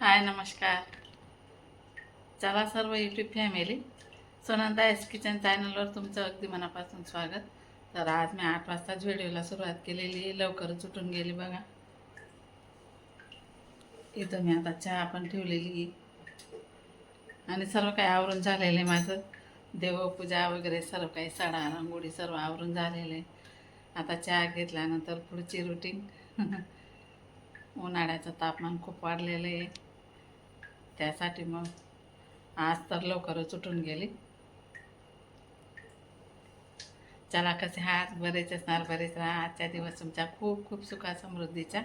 हाय नमस्कार. चला सर्व YouTube family Sonanda S kitchen चॅनलवर तुमचं अगदी मनापासून स्वागत. तर आज मी आठ वाजताच व्हिडिओला सुरुवात केलेली. आहे लवकरच उठून गेली बघा. इथं मी आता चहा पण ठेवलेली. आणि सर्व काही आवरून झालेलं आहे माझं. देवपूजा वगैरे सर्व काही सडा रांगोळी सर्व आवरून झालेलं आहे. आता चहा घेतल्यानंतर पुढची रुटीन उन्हाळ्याचं तापमान खूप वाढलेलं आहे. त्यासाठी मग आज तर लवकरच उठून गेली. चला कसे हात बरेच असणार बरेच राहा. आजच्या दिवस तुमच्या खूप खूप सुखा समृद्धीचा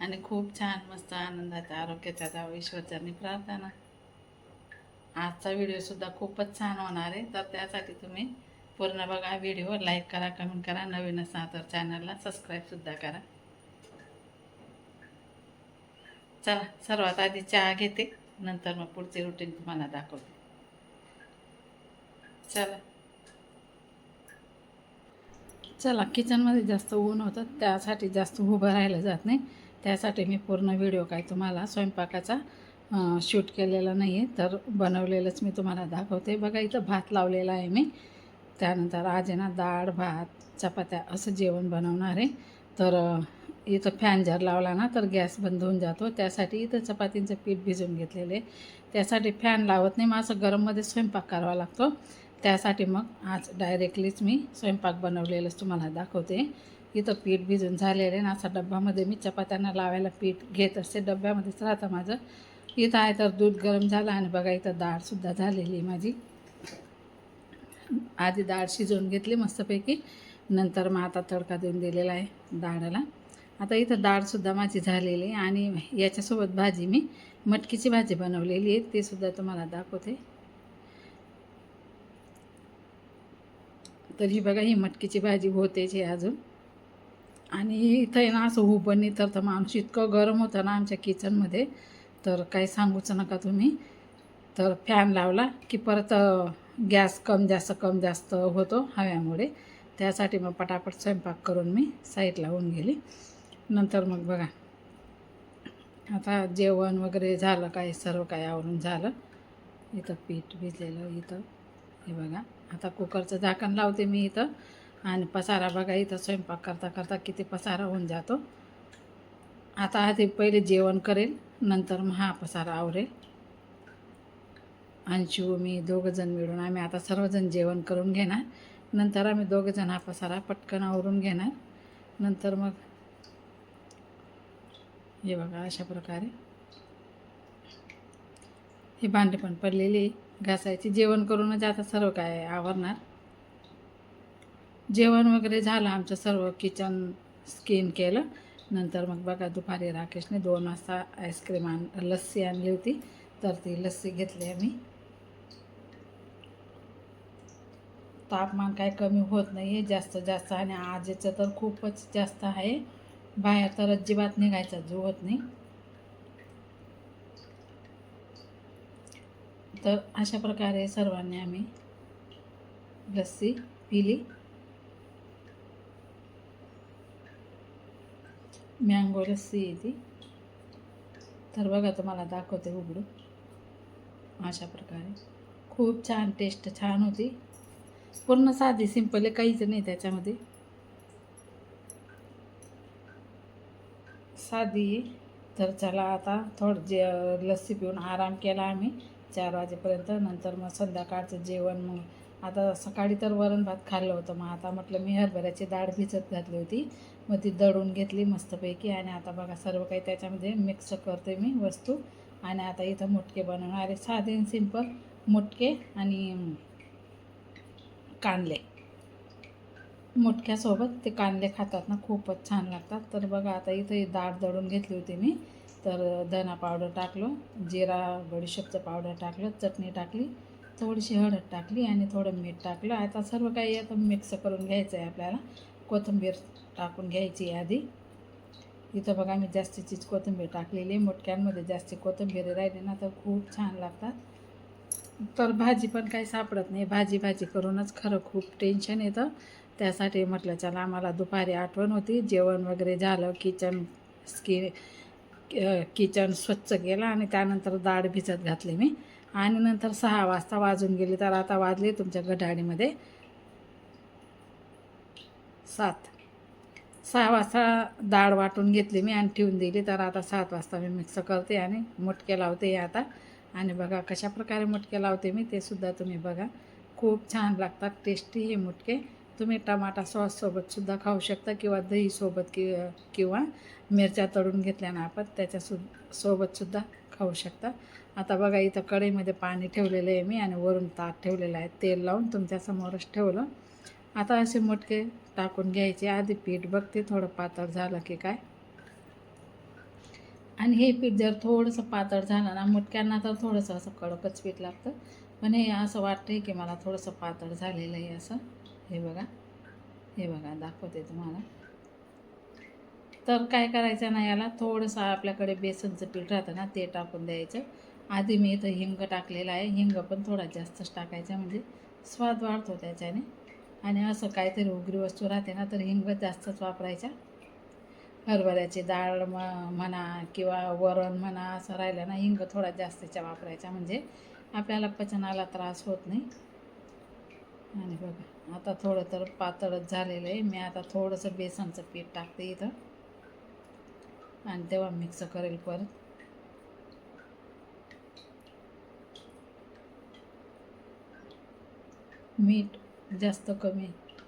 आणि खूप छान मस्त आनंदाचा आरोग्याचा जावं ईश्वरचरणी प्रार्थना. आजचा व्हिडिओसुद्धा खूपच छान होणार आहे. तर त्यासाठी तुम्ही पूर्ण बघा व्हिडिओ लाईक करा कमेंट करा. नवीन असा तर चॅनलला सबस्क्राईबसुद्धा करा. चला सर्वात आधी चहा घेते. नंतर मग पुढचे रुटीन तुम्हाला दाखवते. चला. चला किचनमध्ये जास्त ऊन होतं त्यासाठी जास्त उभं राहिलं जात नाही. त्यासाठी मी पूर्ण व्हिडिओ काय तुम्हाला स्वयंपाकाचा शूट केलेला नाही आहे तर बनवलेलंच मी तुम्हाला दाखवते. बघा इथं भात लावलेला आहे मी. त्यानंतर आज आहे ना डाळ भात चपात्या असं जेवण बनवणार आहे. तर इथं फॅन जर लावला ना तर गॅस बंद होऊन जातो. त्यासाठी इथं चपातींचं पीठ भिजवून घेतलेले त्यासाठी फॅन लावत नाही मग असं गरममध्ये स्वयंपाक करावा लागतो. त्यासाठी मग आज डायरेक्टलीच मी स्वयंपाक बनवलेलंच तुम्हाला दाखवते. इथं पीठ भिजून झालेलं आहे ना असं डब्यामध्ये मी चपात्यांना लावायला पीठ घेत असते. डब्यामध्येच राहतं माझं. इथं आहे तर दूध गरम झालं आणि बघा इथं डाळसुद्धा झालेली आहे माझी. आधी डाळ शिजवून घेतली मस्तपैकी. नंतर मग आता तडका देऊन दिलेला आहे डाळाला. आता इथं डाळसुद्धा माझी झालेली आहे आणि याच्यासोबत भाजी मी मटकीची भाजी बनवलेली आहे. ते सुद्धा तुम्हाला दाखवते. तर ही बघा ही मटकीची भाजी होतेच अजून. आणि इथं आहे ना असं उभं नाही तर तर माणूस इतकं गरम होतं ना आमच्या किचनमध्ये तर काही सांगूच नका तुम्ही. तर फॅन लावला की परत गॅस कम जास्त कम जास्त होतो हव्यामुळे. त्यासाठी मग पटापट स्वयंपाक करून मी साईड लावून गेली. नंतर मग बघा. आता जेवण वगैरे झालं काय? सर्व काय आवरून झालं. इथं पीठ भिजलेलं इथं. हे बघा. आता कुकरचं झाकण लावते मी इथं. आणि पसारा बघा इथं स्वयंपाक करता करता किती पसारा होऊन जातो. आता आधी पहिले जेवण करेल नंतर मग हा पसारा आवरेल. अंशू मी दोघंजण मिळून आम्ही आता सर्वजण जेवण करून घेणार. नंतर आम्ही दोघंजण हा पसारा पटकन आवरून घेणार. नंतर मग हे बघा अशा प्रकारे. हे भांडे पण पडलेली घासायची. जेवण करूनच आता सर्व काय आवरणार. जेवण वगैरे झालं आमचं सर्व किचन स्किन केलं. नंतर मग बघा दुपारी राकेशने दोन वाजता आईस्क्रीम आण लस्सी आणली होती. तर ती लस्सी घेतली आम्ही. तापमान काय कमी होत नाही आहे जास्त जास्त आणि आजचं तर खूपच जास्त आहे. बाहेर तर अजिबात निघायचा जुळत नाही. तर अशा प्रकारे सर्वांनी आम्ही लस्सी पिली. मँगो लस्सी आहे ती तर बघा तुम्हाला दाखवते उघडून. अशा प्रकारे. खूप छान टेस्ट छान होती. पूर्ण साधी सिंपल काहीच नाही त्याच्यामध्ये. साधी तर चला आता थोडं जे लस्सी पिऊन आराम केला आम्ही चार वाजेपर्यंत. नंतर मग संध्याकाळचं जेवण मग. आता सकाळी तर वरण भात खाल्लं होतं. मग आता म्हटलं मी हरभऱ्याची डाळ भिजत घातली होती. मग ती दळून घेतली मस्तपैकी. आणि आता बघा सर्व काही त्याच्यामध्ये मिक्स करते मी वस्तू. आणि आता इथं मुटके बनवणारे साधे सिंपल मुटके आणि कांदले मुटक्यासोबत ते कांदे खातात ना खूपच छान लागतात. तर बघा आता इथं डाळ दळून घेतली होती मी. तर धना पावडर टाकलो जिरा बडीशेपचं पावडर टाकलं चटणी टाकली थोडीशी हळद टाकली आणि थोडं मीठ टाकलं. आता सर्व काही आता मिक्स करून घ्यायचं आहे आपल्याला. कोथिंबीर टाकून घ्यायची आधी. इथं बघा मी जास्तीचीच कोथिंबीर टाकलेली मुटक्यांमध्ये जास्ती कोथिंबीर राहिली ना तर खूप छान लागतात. तर भाजी पण काही सापडत नाही. भाजी भाजी करूनच खरं खूप टेन्शन येतं. त्यासाठी म्हटलं चला आम्हाला दुपारी आठवण होती. जेवण वगैरे झालं किचन स्की किचन स्वच्छ केलं आणि त्यानंतर डाळ भिजत घातली मी. आणि नंतर सहा वाजता वाजून गेली तर आता वाजले तुमच्या घड्याळीमध्ये सात. सहा वाजता डाळ वाटून घेतली मी आणि ठेवून दिली. तर आता सात वाजता मी मिक्स करते आणि मुटके लावते आता. आणि बघा कशा प्रकारे मुटके लावते मी ते सुद्धा तुम्ही बघा. खूप छान लागतात टेस्टी हे मुटके. तुम्ही टमाटा सॉससोबतसुद्धा खाऊ शकता किंवा दहीसोबत कि किंवा मिरच्या तळून घेतल्या ना आपण त्याच्या सोबतसुद्धा खाऊ शकता. आता बघा इथं कढईमध्ये पाणी ठेवलेलं आहे मी आणि वरून ताट ठेवलेलं आहे. तेल लावून तुमच्यासमोरच ठेवलं. आता असे मुटके टाकून घ्यायचे. आधी पीठ बघते थोडं पातळ झालं की काय. आणि हे पीठ जर थोडंसं पातळ झालं ना मुटक्यांना तर थोडंसं असं कडकच पीठ लागतं. पण हे असं वाटतंय की मला थोडंसं पातळ झालेलं आहे असं. हे बघा. हे बघा दाखवते तुम्हाला. तर काय करायचं ना याला? थोडंसं आपल्याकडे बेसनचं पीठ राहतं ना ते टाकून द्यायचं. आधी मी इथं हिंग टाकलेलं आहे. हिंग पण थोडा जास्तच टाकायचा म्हणजे स्वाद वाढतो त्याच्याने. आणि असं काहीतरी उग्री वस्तू राहते ना तर हिंग जास्तच वापरायचा. हरभऱ्याची डाळ म म्हणा किंवा वरण म्हणा असं राहिलं ना हिंग थोडा जास्तीच्या वापरायचा. म्हणजे आपल्याला पचनाला त्रास होत नाही. म्हणजे आणि बघा आता थोडं तर पातळच झालेलं आहे. मी आता थोडंसं बेसनचं पीठ टाकते इथं. आणि तेव्हा मिक्स करेल परत. मीठ जास्त कमी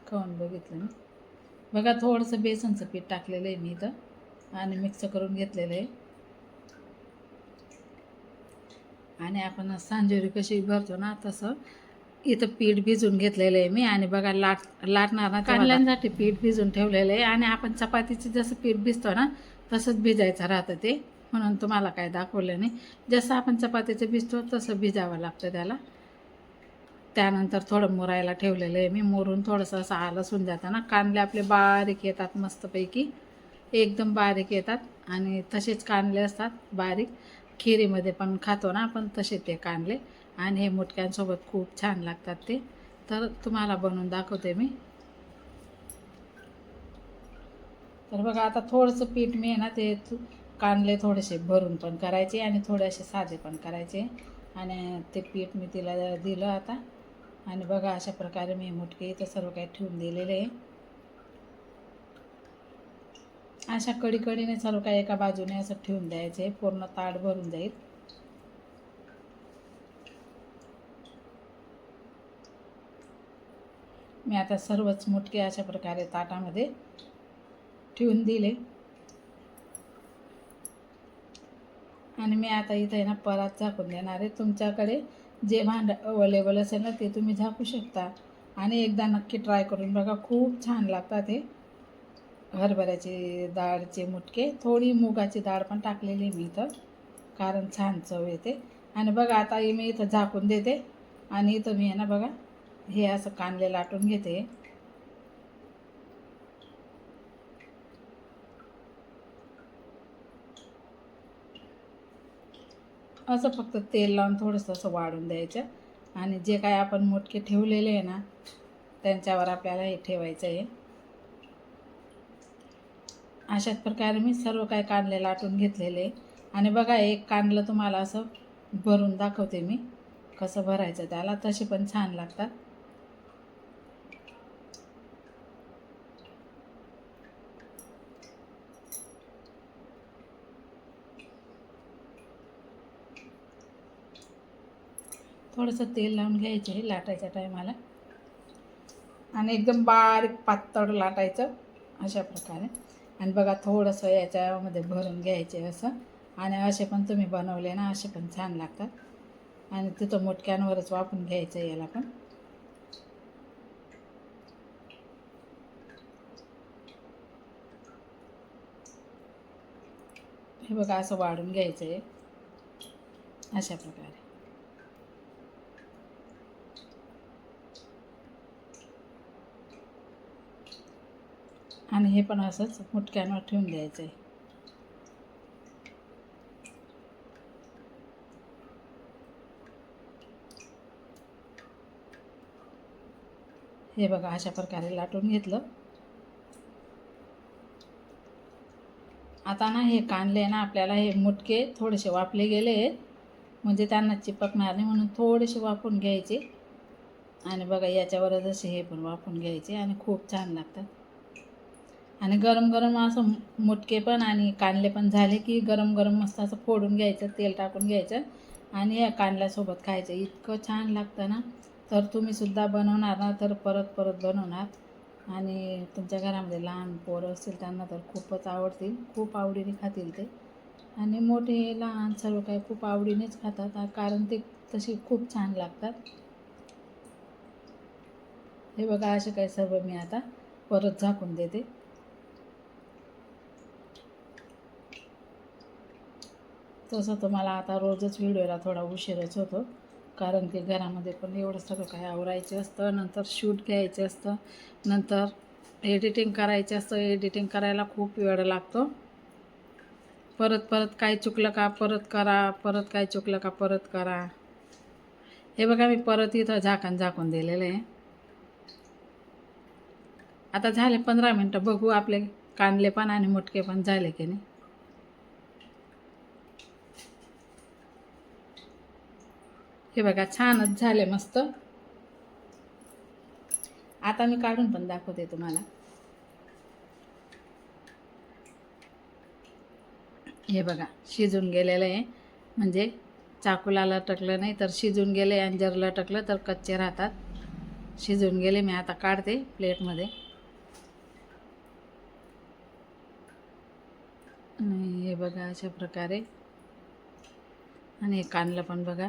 खाऊन बघितलं मी. बघा थोडंसं बेसनचं पीठ टाकलेलं आहे मी इथं. आणि मिक्स करून घेतलेलं आहे. आणि आपण सांजेरी कशी भरतो ना तसं इथं पीठ भिजून घेतलेलं आहे मी. आणि बघा लाट लाटणार ना काढल्यांसाठी पीठ भिजून ठेवलेलं आहे. आणि आपण चपातीचं जसं पीठ भिजतो ना तसंच भिजायचं राहतं ते. म्हणून तुम्हाला काय दाखवलं नाही. जसं आपण चपातीचं भिजतो तसं भिजावं लागतं त्याला. त्यानंतर थोडं मुरायला ठेवलेलं आहे मी. मुरून थोडंसं असं आलसून जातं ना कांदे आपले बारीक येतात मस्तपैकी. एकदम बारीक येतात. आणि तसेच कांदे असतात बारीक. खिरीमध्ये पण खातो ना आपण तसे ते कांदले आणि हे मुटक्यांसोबत खूप छान लागतात ते. तर तुम्हाला बनवून दाखवते मी. तर बघा आता थोडंसं पीठ मी आहे ना ते कांदले थोडेसे भरून पण करायचे आणि थोडेसे साधे पण करायचे. आणि ते पीठ मी तिला दिलं आता. आणि बघा अशा प्रकारे मी मुटके इथं सर्व काही ठेवून दिलेले आहे. अशा कडीकडीने सर्व काही एका बाजूने असं ठेवून द्यायचे. पूर्ण ताट भरून जाईल. मी आता सर्वच मुटके अशा प्रकारे ताटामध्ये ठेवून दिले. आणि मी आता इथे आहे ना परत झाकून देणार आहे. तुमच्याकडे जे भांड अवेलेबल असेल ना ते तुम्ही झाकू शकता. आणि एकदा नक्की ट्राय करून बघा. खूप छान लागतात हे. हरभऱ्याचे डाळचे मुटके थोडी मुगाची डाळ पण टाकलेली मी इथं कारण छान चव येते. आणि बघा आता मी इथं झाकून देते. आणि इथं मी आहे ना बघा हे असं कांदे लाटून घेते. असं फक्त तेल लावून थोडंसं असं वाढून द्यायचं. आणि जे काय आपण मोटके ठेवलेले आहे ना त्यांच्यावर आपल्याला हे ठेवायचं आहे. अशाच प्रकारे मी सर्व काय कांदले लाटून घेतलेले. आणि बघा एक कांदलं तुम्हाला असं भरून दाखवते मी. कसं भरायचं त्याला तसे पण छान लागतात. थोडंसं तेल लावून घ्यायचं हे लाटायच्या टायमाला. आणि एकदम बारीक पातळ लाटायचं अशा प्रकारे. आणि बघा थोडंसं याच्यामध्ये भरून घ्यायचे असं. आणि असे पण तुम्ही बनवले ना असे पण छान लागतात. आणि तिथं मोटक्यांवरच वापरून घ्यायचं याला पण. हे बघा असं वाढून घ्यायचं आहे अशा प्रकारे. आणि हे पण असंच मुटक्यांवर ठेवून द्यायचं आहे हे बघा अशा प्रकारे लाटून घेतलं. आता ना हे कांदले ना आपल्याला हे मुटके थोडेसे वाफले गेले आहेत. म्हणजे त्यांना चिपकणार नाही म्हणून थोडेसे वाफून घ्यायचे. आणि बघा याच्यावरच असे हे पण वाफून घ्यायचे आणि खूप छान लागतात. आणि गरम गरम असं मुटके पण आणि कांदले पण झाले की गरम गरम मस्त असं फोडून घ्यायचं तेल टाकून घ्यायचं आणि या कांदल्यासोबत खायचं. इतकं छान लागतं ना. तर तुम्हीसुद्धा बनवणार ना तर परत परत बनवणार. आणि तुमच्या घरामध्ये लहान पोरं असतील त्यांना तर खूपच आवडतील. खूप आवडीने खातील ते. आणि मोठे लहान सर्व काही खूप आवडीनेच खातात. कारण ते तसे खूप छान लागतात. हे बघा असे काही सर्व मी आता परत झाकून देते. तसं तर मला आता रोजच व्हिडिओला थोडा उशीरच होतो. कारण की घरामध्ये पण एवढं सगळं काही आवरायचं असतं नंतर शूट घ्यायचं असतं नंतर एडिटिंग करायचं असतं. एडिटिंग करायला खूप वेळ लागतो. परत परत काय चुकलं का परत करा परत काय चुकलं का परत करा. हे बघा मी परत इथं झाकण झाकून दिलेलं आहे. आता झाले पंधरा मिनटं बघू आपले कांदले पण आणि मुटके पण झाले की नाही. हे बघा छानच झाले मस्त. आता मी काढून पण दाखवते तुम्हाला. हे बघा शिजून गेलेलं आहे. म्हणजे चाकूला लटकलं नाही तर शिजून गेले आणि जर लटकलं तर कच्चे राहतात. शिजून गेले मी आता काढते प्लेटमध्ये. आणि हे बघा अशा प्रकारे. आणि हे कांदलं पण बघा.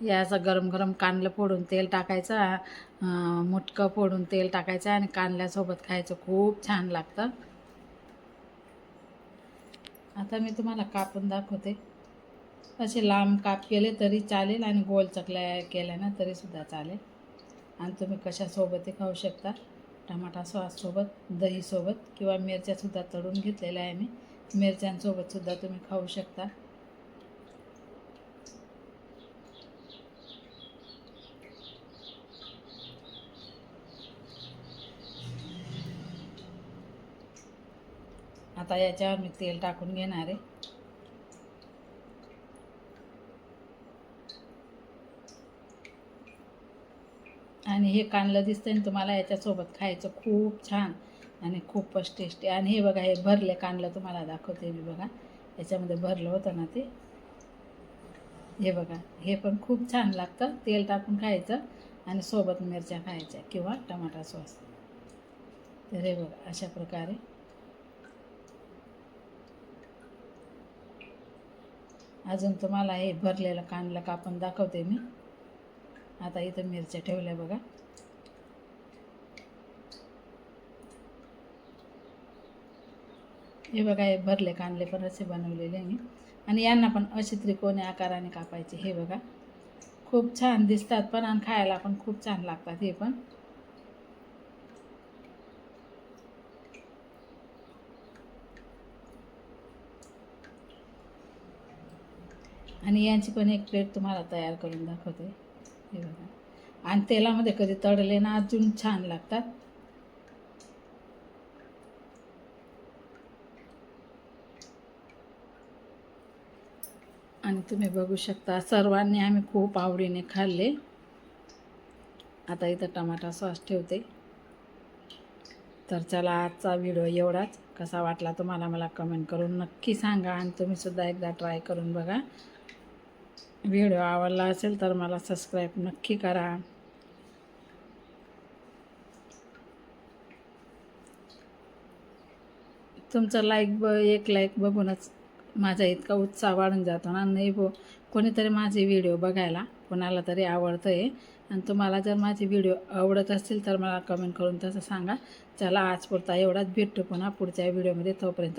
हे असं गरम गरम कांदलं फोडून तेल टाकायचं मुटकं फोडून तेल टाकायचं आणि कांदल्यासोबत खायचं. खूप छान लागतं. आता मी तुम्हाला कापून दाखवते. असे लांब काप केले तरी चालेल आणि गोल चकल्या केल्या ना तरीसुद्धा चालेल. आणि तुम्ही कशासोबतही खाऊ शकता. टमाटा सॉससोबत दहीसोबत किंवा मिरच्यासुद्धा तळून घेतलेल्या आहे मी. मिरच्यांसोबतसुद्धा तुम्ही खाऊ शकता. आता याच्यावर मी तेल टाकून घेणार आहे. आणि हे कांदलं दिसतंय ना तुम्हाला याच्यासोबत खायचं खूप छान आणि खूपच टेस्टी आणि हे बघा हे भरले कांदलं तुम्हाला दाखवते मी बघा. याच्यामध्ये भरलं होतं ना ते. हे बघा हे पण खूप छान लागतं. तेल टाकून खायचं आणि सोबत मिरच्या खायच्या किंवा टमाटा सॉस. तर हे बघा अशा प्रकारे अजून तुम्हाला हे भरलेलं कांदलं कापून दाखवते मी. आता इथं मिरच्या ठेवल्या बघा. हे बघा हे भरले कांदले पण असे बनवलेले मी. आणि यांना पण असे त्रिकोणी आकाराने कापायचे हे बघा. खूप छान दिसतात पण आणि खायला पण खूप छान लागतात हे पण. आणि यांची पण एक प्लेट तुम्हाला तयार करून दाखवते. हे बघा. आणि तेलामध्ये कधी तळले ना अजून छान लागतात. आणि तुम्ही बघू शकता सर्वांनी आम्ही खूप आवडीने खाल्ले. आता इथं टमाटा सॉस ठेवते. तर चला आजचा व्हिडिओ एवढाच. कसा वाटला तुम्हाला मला कमेंट करून नक्की सांगा आणि तुम्हीसुद्धा एकदा ट्राय करून बघा. व्हिडिओ आवडला असेल तर मला सबस्क्राईब नक्की करा. तुमचं लाईक ब एक लाईक बघूनच माझा इतका उत्साह वाढून जातो ना. नाही बो कोणीतरी माझे व्हिडिओ बघायला कोणाला तरी आवडतं आहे आणि तुम्हाला जर माझे व्हिडिओ आवडत असतील तर मला कमेंट करून तसं सांगा. चला आज पुरता एवढाच भेटतो पुन्हा पुढच्या व्हिडिओमध्ये. तोपर्यंत